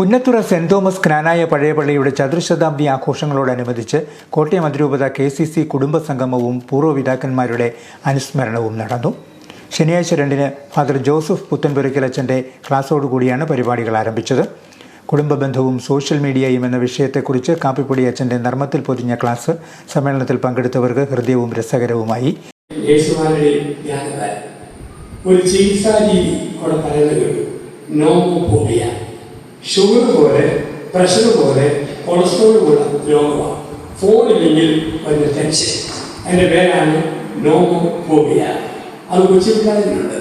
Punnathura saint Thomas Knanaya പഴയ പള്ളിയുടെ ചതുർശതാബ്ദി ആഘോഷങ്ങളോടനുബന്ധിച്ച് കോട്ടയം അതിരൂപത കെ സി സി കുടുംബ സംഗമവും പൂർവപിതാക്കന്മാരുടെ അനുസ്മരണവും നടന്നു. ശനിയാഴ്ച രണ്ടിന് ഫാദർ ജോസഫ് പുത്തൻപുരയ്ക്കൽ അച്ഛന്റെ ക്ലാസ്സോടുകൂടിയാണ് പരിപാടികൾ ആരംഭിച്ചത്. കുടുംബ ബന്ധവും സോഷ്യൽ മീഡിയയും എന്ന വിഷയത്തെക്കുറിച്ച് കാപ്പിപ്പൊടി അച്ഛന്റെ നർമ്മത്തിൽ പൊതിഞ്ഞ ക്ലാസ് സമ്മേളനത്തിൽ പങ്കെടുത്തവർക്ക് ഹൃദയവും രസകരവുമായി. ഒരു ചികിത്സാ രീതി കൂടെ പറയുന്നത് നോമോഫോബിയ ഷുഗർ പോലെ പ്രഷർ പോലെ കൊളസ്ട്രോൾ പോലെ രോഗമാണ്. ഫോണില്ലെങ്കിൽ വലിയ ടെൻഷൻ അതിന്റെ പേരാണ് നോമോഫോബിയ അത് കൊച്ചുപിള്ളേരുണ്ട്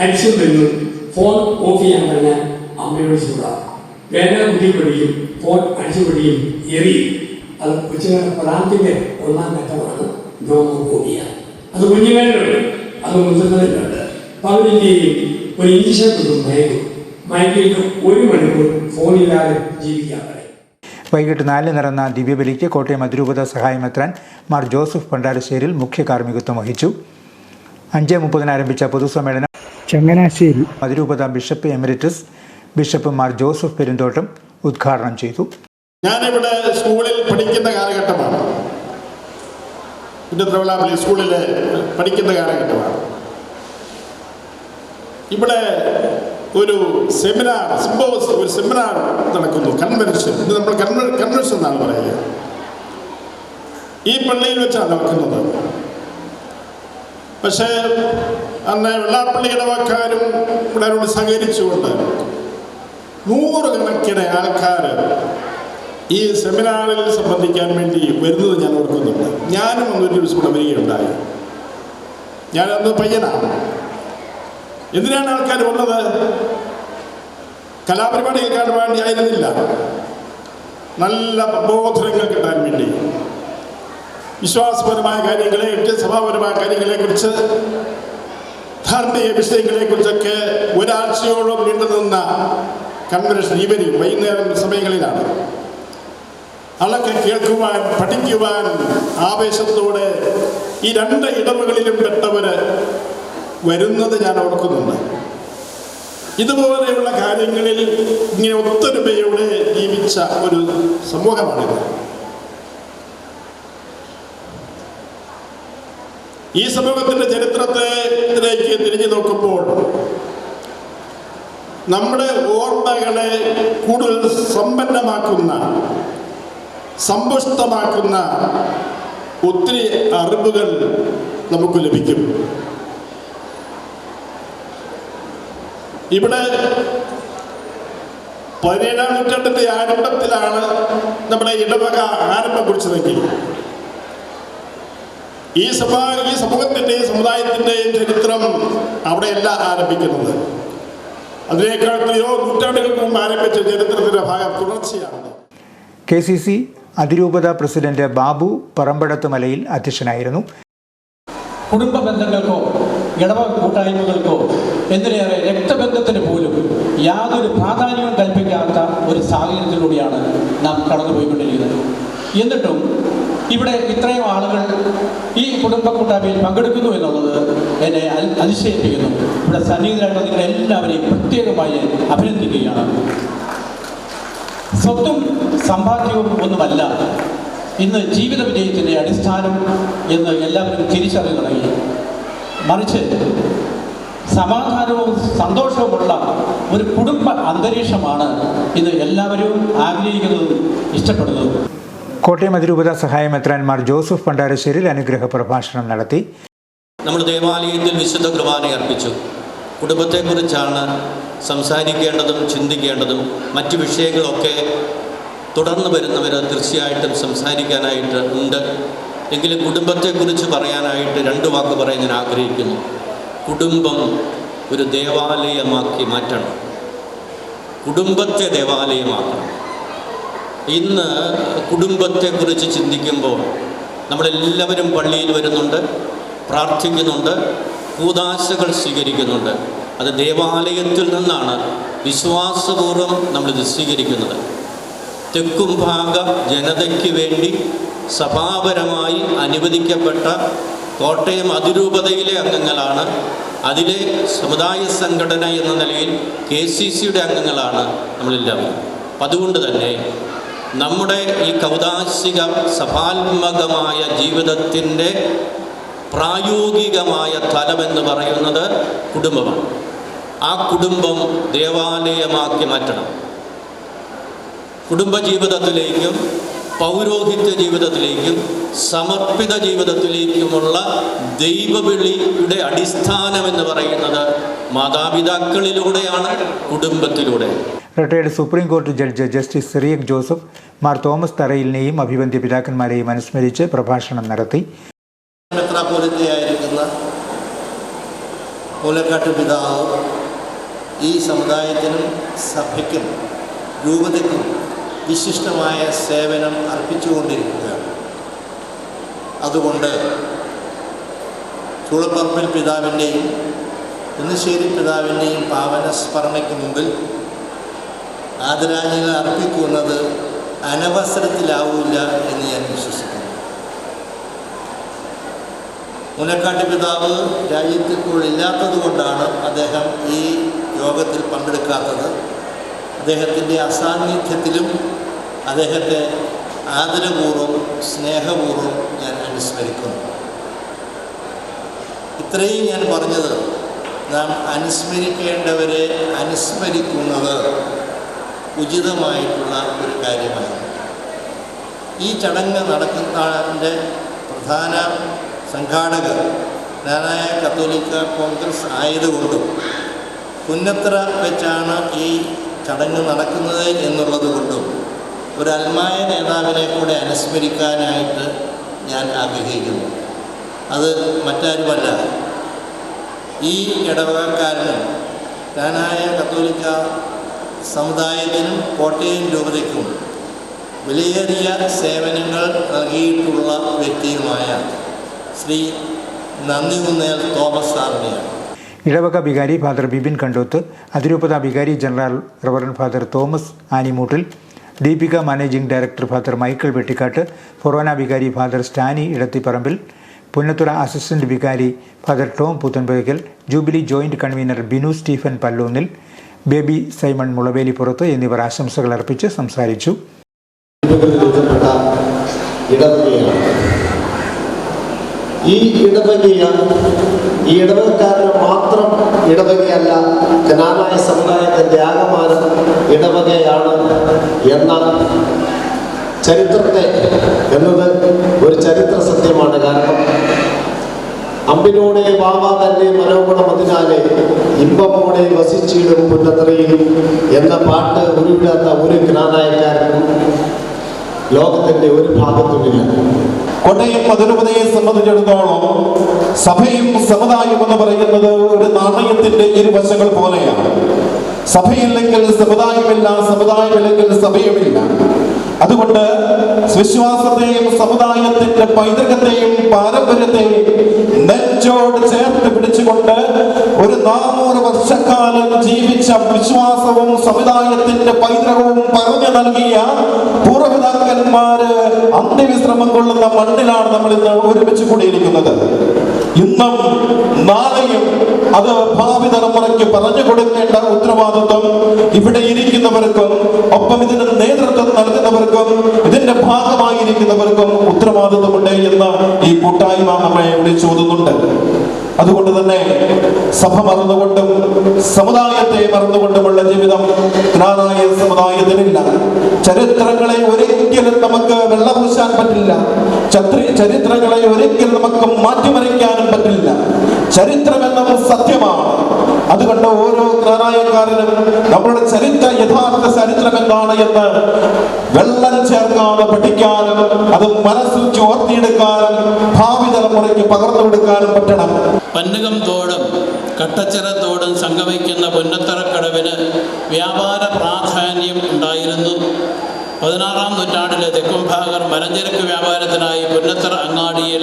അടിച്ചു വരുന്നു ഫോൺ ഓഫ് ചെയ്യാൻ പറഞ്ഞാൽ അമ്മയോട് ചൂടാ വേദന കുത്തിപ്പിടിയും ഫോൺ അടിച്ചുപിടിയും എറിയും. അത് കൊച്ചുങ്ങളുടെ പ്രാന്തിന്റെ ഒന്നാം ഘട്ടമാണ് നോമോഫോബിയ അത് കുഞ്ഞുങ്ങളിലുണ്ട് അത് മുതിർന്നവരിലുണ്ട്. അപ്പൊ ഒരു ഇഞ്ചക്ഷൻ കൊടുക്കും മയക്കും മയക്കിയിട്ട് ഒരു മണിക്കൂർ ഫോണില്ലാതെ ജീവിക്കാൻ പറയും. വൈകിട്ട് നാലിന് നടന്ന ദിവ്യബലിക്ക് കോട്ടയം അതിരൂപത സഹായമെത്രാൻ മാർ ജോസഫ് പണ്ടാരശ്ശേരിൽ മുഖ്യ കാർമ്മികത്വം വഹിച്ചു. അഞ്ച് മുപ്പതിന് ആരംഭിച്ച പൊതുസമ്മേളനം ചങ്ങനാശ്ശേരി അതിരൂപത bishop emeritus bishop Mar Joseph Perumthottam ഉദ്ഘാടനം ചെയ്തു. ഞാനിവിടെ സ്കൂളിൽ പഠിക്കുന്ന കാലഘട്ടമാണ്. എന്റെ സ്കൂളിൽ പഠിക്കുന്ന കാലഘട്ടമാണ്. ഇവിടെ ഒരു സെമിനാർ സിംബോസ് ഒരു സെമിനാർ നടക്കുന്നു. കൺവെൻഷൻ ഇത് നമ്മൾ കൺവെ കൺവെൻഷൻ എന്നാണ് പറയുക. ഈ പള്ളിയിൽ വെച്ചാണ് നടക്കുന്നത്. പക്ഷേ അന്ന് വെള്ളാപ്പള്ളി ഇടവക്കാരും പിള്ളേരോട് സഹകരിച്ചുകൊണ്ട് നൂറുകണക്കിന് ആൾക്കാർ ഈ സെമിനാറിൽ സംബന്ധിക്കാൻ വേണ്ടി വരുന്നത് ഞാൻ ഓർക്കുന്നുണ്ട്. ഞാനും അന്നൊരു ദിവസം ഇവിടെ വരികയുണ്ടായി. ഞാനന്ന് പയ്യനാണ്. എന്തിനാണ് ആൾക്കാർ വന്നത്? കലാപരിപാടി കേൾക്കാൻ വേണ്ടി ആയിരുന്നില്ല. നല്ല പ്രബോധനങ്ങൾ കിട്ടാൻ വേണ്ടി. വിശ്വാസപരമായ കാര്യങ്ങളെ സഭാപരമായ കാര്യങ്ങളെക്കുറിച്ച് ധാർമ്മിക വിഷയങ്ങളെ കുറിച്ചൊക്കെ ഒരാഴ്ചയോളം നീണ്ടു നിന്ന കൺവെൻഷൻ ഇവരി വൈകുന്നേരം സമയങ്ങളിലാണ്. അതൊക്കെ കേൾക്കുവാൻ പഠിക്കുവാൻ ആവേശത്തോടെ ഈ രണ്ട് ഇടവുകളിലും പെട്ടവര് വരുന്നത് ഞാൻ ഓർക്കുന്നുണ്ട്. ഇതുപോലെയുള്ള കാര്യങ്ങളിൽ ഇങ്ങനെ ഒത്തൊരുമയോടെ ജീവിച്ച ഒരു സമൂഹമാണിത്. ഈ സമൂഹത്തിന്റെ ചരിത്രത്തിലേക്ക് തിരിഞ്ഞു നോക്കുമ്പോൾ നമ്മുടെ ഓർമ്മകളെ കൂടുതൽ സമ്പന്നമാക്കുന്ന സമ്പുഷ്ടമാക്കുന്ന ഒത്തിരി അറിവുകൾ നമുക്ക് ലഭിക്കും. ഇവിടെ പതിനേഴാം നൂറ്റാണ്ടിന്റെ ആരംഭത്തിലാണ് നമ്മുടെ ഇടവക ആരംഭം കുറിച്ചതെങ്കിൽ ഈ സഭ ഈ സമൂഹത്തിന്റെയും സമുദായത്തിന്റെയും ചരിത്രം അവിടെയല്ല ആരംഭിക്കുന്നത്. അതിനേക്കാൾ എത്രയോ നൂറ്റാണ്ടുകൾക്ക് മുമ്പ് ആരംഭിച്ച ചരിത്രത്തിന്റെ ഭാഗം തുടർച്ചയാണ്. കെ സി സി അതിരൂപത പ്രസിഡന്റ് ബാബു പറമ്പടത്ത് മലയിൽ അധ്യക്ഷനായിരുന്നു. കുടുംബ ബന്ധങ്ങൾക്കോ ഇടവ കൂട്ടായ്മകൾക്കോ എന്തിനേറെ രക്തബന്ധത്തിന് പോലും യാതൊരു പ്രാധാന്യവും കൽപ്പിക്കാത്ത ഒരു സാഹചര്യത്തിലൂടെയാണ് നാം കടന്നുപോയിക്കൊണ്ടിരിക്കുന്നത്. എന്നിട്ടും ഇവിടെ ഇത്രയും ആളുകൾ ഈ കുടുംബ കൂട്ടായ്മയിൽ പങ്കെടുക്കുന്നു എന്നുള്ളത് എന്നെ അതിശയിപ്പിക്കുന്നു. ഇവിടെ സന്നിഹിതരായിട്ടുള്ള നിങ്ങൾ എല്ലാവരെയും പ്രത്യേകമായി അഭിനന്ദിക്കുകയാണ്. സ്വത്തും സമ്പാദ്യവും ഒന്നുമല്ല. ഇന്ന് ജീവിത വിജയത്തിന്റെ അടിസ്ഥാനം എന്ന് എല്ലാവരും തിരിച്ചറിഞ്ഞു തുടങ്ങി. മറിച്ച് സമാധാനവും സന്തോഷവുമുള്ള ഒരു കുടുംബ അന്തരീക്ഷമാണ് ഇത് എല്ലാവരും ആഗ്രഹിക്കുന്നതും ഇഷ്ടപ്പെടുന്നതും. കോട്ടയം അതിരൂപത സഹായ മെത്രാൻമാർ ജോസഫ് പണ്ടാരശ്ശേരിൽ അനുഗ്രഹ പ്രഭാഷണം നടത്തി. നമ്മൾ ദേവാലയത്തിൽ വിശുദ്ധ കുർബാന അർപ്പിച്ചു. കുടുംബത്തെക്കുറിച്ചാണ് സംസാരിക്കേണ്ടതും ചിന്തിക്കേണ്ടതും മറ്റു വിഷയങ്ങളൊക്കെ തുടർന്ന് വരുന്നവർ തീർച്ചയായിട്ടും സംസാരിക്കാനായിട്ട് ഉണ്ട്. എങ്കിലും കുടുംബത്തെക്കുറിച്ച് പറയാനായിട്ട് രണ്ട് വാക്ക് പറയാൻ ഞാൻ ആഗ്രഹിക്കുന്നു. കുടുംബം ഒരു ദേവാലയമാക്കി മാറ്റണം. കുടുംബത്തെ ദേവാലയമാക്കണം. ഇന്ന് കുടുംബത്തെക്കുറിച്ച് ചിന്തിക്കുമ്പോൾ നമ്മളെല്ലാവരും പള്ളിയിൽ വരുന്നുണ്ട് പ്രാർത്ഥിക്കുന്നുണ്ട് കൂതാശകൾ സ്വീകരിക്കുന്നുണ്ട്. അത് ദേവാലയത്തിൽ നിന്നാണ് വിശ്വാസപൂർവം നമ്മളിത് സ്വീകരിക്കുന്നത്. തെക്കും ഭാഗ ജനതയ്ക്ക് വേണ്ടി സഭാപരമായി അനുവദിക്കപ്പെട്ട കോട്ടയം അതിരൂപതയിലെ അംഗങ്ങളാണ്. അതിലെ സമുദായ സംഘടന എന്ന നിലയിൽ കെ സി സിയുടെ അംഗങ്ങളാണ് നമ്മളെല്ലാവരും അപ്പം അതുകൊണ്ട് തന്നെ നമ്മുടെ ഈ കൗതാശിക സഭാത്മകമായ ജീവിതത്തിന്റെ പ്രായോഗികമായ തലമെന്ന് പറയുന്നത് കുടുംബമാണ്. ആ കുടുംബം ദേവാലയമാക്കി മാറ്റണം. കുടുംബജീവിതത്തിലേക്കും പൗരോഹിത്യ ജീവിതത്തിലേക്കും സമർപ്പിത ജീവിതത്തിലേക്കുമുള്ള ദൈവവിളിയുടെ അടിസ്ഥാനം എന്ന് പറയുന്നത് മാതാപിതാക്കളിലൂടെയാണ് കുടുംബത്തിലൂടെ. റിട്ടയർഡ് സുപ്രീം കോടതി judge justice Cyriac Joseph Mar Thomas തറയിലിനെയും അഭിബന്ധ്യ പിതാക്കന്മാരെയും അനുസ്മരിച്ച് പ്രഭാഷണം നടത്തി. മെത്രാപോലിത്തയായിരിക്കുന്ന മൂലക്കാട്ട് പിതാവ് ഈ സമുദായത്തിനും സഭയ്ക്കും രൂപതയ്ക്കും വിശിഷ്ടമായ സേവനം അർപ്പിച്ചുകൊണ്ടിരിക്കുകയാണ് അതുകൊണ്ട് ചൂളപ്പറമ്പിൽ പിതാവിന്റെയും കുന്നശ്ശേരി പിതാവിന്റെയും പാവന സ്മരണയ്ക്ക് മുമ്പിൽ ആദരാഞ്ജലികൾ അർപ്പിക്കുന്നത് അനവസരത്തിലാവില്ല എന്ന് ഞാൻ വിശ്വസിക്കുന്നു. മുനക്കാട്ട് പിതാവ് രാജ്യത്ത് ഇപ്പോൾ ഇല്ലാത്തത് കൊണ്ടാണ് അദ്ദേഹം ഈ യോഗത്തിൽ പങ്കെടുക്കാത്തത്. അദ്ദേഹത്തിന്റെ അസാന്നിധ്യത്തിലും അദ്ദേഹത്തെ ആദരപൂർവം സ്നേഹപൂർവം ഞാൻ അനുസ്മരിക്കുന്നു. ഇത്രയും ഞാൻ പറഞ്ഞത് നാം അനുസ്മരിക്കേണ്ടവരെ അനുസ്മരിക്കുന്നത് ഉചിതമായിട്ടുള്ള ഒരു കാര്യമാണ്. ഈ ചടങ്ങ് നടക്കുന്നതിന്റെ പ്രധാന സംഘാടകർ ഞാനായ കത്തോലിക്ക കോൺഗ്രസ് ആയതുകൊണ്ടും പുന്നത്ര വെച്ചാണ് ഈ ചടങ്ങ് നടക്കുന്നത് എന്നുള്ളത് കൊണ്ടും ഒരു അൽമായ നേതാവിനെ കൂടെ അനുസ്മരിക്കാനായിട്ട് ഞാൻ ആഗ്രഹിക്കുന്നു. അത് മറ്റാരുമല്ല. ഈ ഇടവകക്കാരനും താനായ കത്തോലിക്ക സമുദായത്തിനും കോട്ടയം രൂപതയ്ക്കും വിലയേറിയ സേവനങ്ങൾ നൽകിയിട്ടുള്ള വ്യക്തിയുമായ ശ്രീ നന്ദികുന്നേൽ തോമസ് സാറിനെയാണ്. ഇടവക വികാരി ഫാദർ ബിബിൻ കണ്ടോത്ത് അതിരൂപത വികാരി general reverend father Thomas Animoottil Deepika managing director father Michael Vettikattu ഫൊറോന വികാരി ഫാദർ സ്റ്റാനി ഇടത്തിപ്പറമ്പിൽ പുന്നത്തുറ അസിസ്റ്റന്റ് വികാരി father Tom Puthenpuzhakkal jubilee joint convener Binu Stephen Palloonnil Baby Simon Mulavelipurathu എന്നിവർ ആശംസകൾ അർപ്പിച്ച് സംസാരിച്ചു. ഈ ഇടവകയാണ് ഈ ഇടവക്കാർ ഇടവകയല്ല കനാനായ സമുദായത്തിന്റെ ആകമാനം ഇടവകയാണ് എന്ന ചരിത്രത്തെ എന്നത് ഒരു ചരിത്ര സത്യമാണ് കാരണം അമ്പിനോടെ വാവ തന്നെ മനോഗുണമതിനാലെ ഇമ്പമോടെ വസിച്ചിടും പുന്നത്രയിൽ എന്ന പാട്ട് ഉരുവിടാത്ത ഒരു ജ്ഞാനായക്കാരനും ലോകത്തിന്റെ ഒരു ഭാഗത്തുമില്ല കോട്ടയം അതിരൂപതയെ സംബന്ധിച്ചിടത്തോളം സഭയും സമുദായം എന്ന് പറയുന്നത് ഒരു നാണയത്തിന്റെ ഇരുവശങ്ങൾ പോലെയാണ്. സഭയില്ലെങ്കിൽ സമുദായമില്ല സമുദായമില്ലെങ്കിൽ സഭയുമില്ല. അതുകൊണ്ട് വിശ്വാസത്തെയും സമുദായത്തിന്റെ പൈതൃകത്തെയും പാരമ്പര്യത്തെയും നെഞ്ചോട് ചേർത്ത് പിടിച്ചുകൊണ്ട് ഒരു നാനൂറ് വർഷക്കാലം ജീവിച്ച വിശ്വാസവും സമുദായത്തിന്റെ പൈതൃകവും പറഞ്ഞു നൽകിയ പൂർവപിതാക്കന്മാര് അന്ത്യവിശ്രമം കൊള്ളുന്ന മണ്ണിലാണ് നമ്മൾ ഇന്ന് ഒരുമിച്ച് കൂടിയിരിക്കുന്നത്. ഇന്നും നാളെയും അത് ഭാവി തലമുറയ്ക്ക് പറഞ്ഞു കൊടുക്കേണ്ട ഉത്തരവാദിത്വം ഇവിടെ ഇരിക്കുന്നവർക്കും ഒപ്പം ഇതിന് നേതൃത്വം നൽകുന്നവർക്കും ഇതിന്റെ ഭാഗമായിരിക്കുന്നവർക്കും ഉത്തരവാദിത്വമുണ്ട് എന്ന് ഈ കൂട്ടായ്മ നമ്മെ വിളിച്ചോതുന്നുണ്ട് അതുകൊണ്ട് തന്നെ സഭ മറന്നുകൊണ്ടും സമുദായത്തെ മറന്നുകൊണ്ടുമുള്ള ജീവിതം ജ്ഞാനായ സമുദായത്തിനില്ല. ചരിത്രങ്ങളെ ഒരിക്കലും നമുക്ക് വെള്ളപൂശാൻ പറ്റില്ല. ചരിത്രങ്ങളെ ഒരിക്കലും നമുക്ക് മാറ്റിമറിക്കാനും പറ്റില്ല. ചരിത്രമെന്നത് സത്യമാണ്. അതുകൊണ്ട് ഓരോ ജ്ഞാനായക്കാരനും നമ്മുടെ ചരിത്ര യഥാർത്ഥ ചരിത്രം എന്താണ് എന്ന് വെള്ളം ചേർക്കാതെ പഠിക്കാനും അത് മനസ്സിൽ ചോർത്തിയെടുക്കാനും ഭാവി തലമുറയ്ക്ക് പകർന്നു കൊടുക്കാനും പറ്റണം. പന്നുകം തോടും കട്ടച്ചിറ തോടും സംഗമിക്കുന്ന പുന്നത്തറക്കടവിന് വ്യാപാര പ്രാധാന്യം ഉണ്ടായിരുന്നു. പതിനാറാം നൂറ്റാണ്ടിലെ തെക്കുംഭാഗർ മലഞ്ചരക്ക് വ്യാപാരത്തിനായി പുന്നത്തറ അങ്ങാടിയിൽ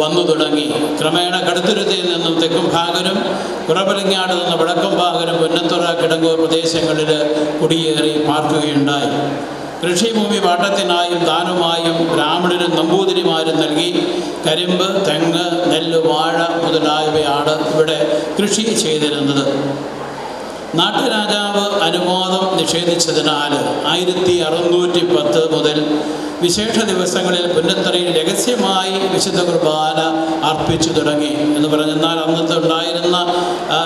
വന്നു തുടങ്ങി. ക്രമേണ കടുത്തുരുത്തിയിൽ നിന്നും തെക്കുംഭാഗരും കുറവലിങ്ങാട് നിന്ന് വടക്കുംഭാഗരും പുന്നത്തറ കിടങ്ങൂർ പ്രദേശങ്ങളിൽ കുടിയേറി പാർക്കുകയുണ്ടായി. കൃഷിഭൂമി പാട്ടത്തിനായും ദാനമായും ബ്രാഹ്മണരും നമ്പൂതിരിമാരും നൽകി. കരിമ്പ് തെങ്ങ് നെല്ല് വാഴ മുതലായവയാണ് ഇവിടെ കൃഷി ചെയ്തിരുന്നത്. നാട്ടുരാജാവ് അനുമോദം നിഷേധിച്ചതിനാൽ ആയിരത്തി അറുന്നൂറ്റി പത്ത് മുതൽ വിശേഷ ദിവസങ്ങളിൽ പുന്നത്തറയിൽ രഹസ്യമായി വിശുദ്ധ കുർബാന അർപ്പിച്ചു തുടങ്ങി എന്ന് പറഞ്ഞെന്നാൽ അന്നത്തെ ഉണ്ടായിരുന്ന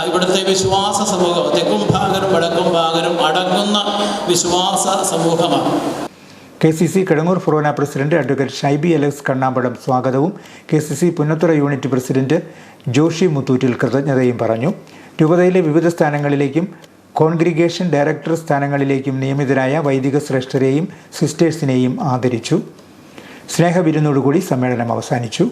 ഇവിടുത്തെ വിശ്വാസ സമൂഹം തെക്കും ഭാഗരും വടക്കും ഭാഗരും അടങ്ങുന്ന വിശ്വാസ സമൂഹമാണ്. കെ സി സി കിടങ്ങൂർ ഫൊറോന president advocate Shaiby Alex Kannampadam സ്വാഗതവും K C C Punnathura unit president Joshy Muthoottil കൃതജ്ഞതയും പറഞ്ഞു. രൂപതയിലെ വിവിധ സ്ഥാനങ്ങളിലേക്കും കോൺഗ്രിഗേഷൻ ഡയറക്ടർ സ്ഥാനങ്ങളിലേക്കും നിയമിതരായ വൈദിക ശ്രേഷ്ഠരെയും സിസ്റ്റേഴ്സിനെയും ആദരിച്ചു. സ്നേഹവിരുന്നോടുകൂടി സമ്മേളനം അവസാനിച്ചു.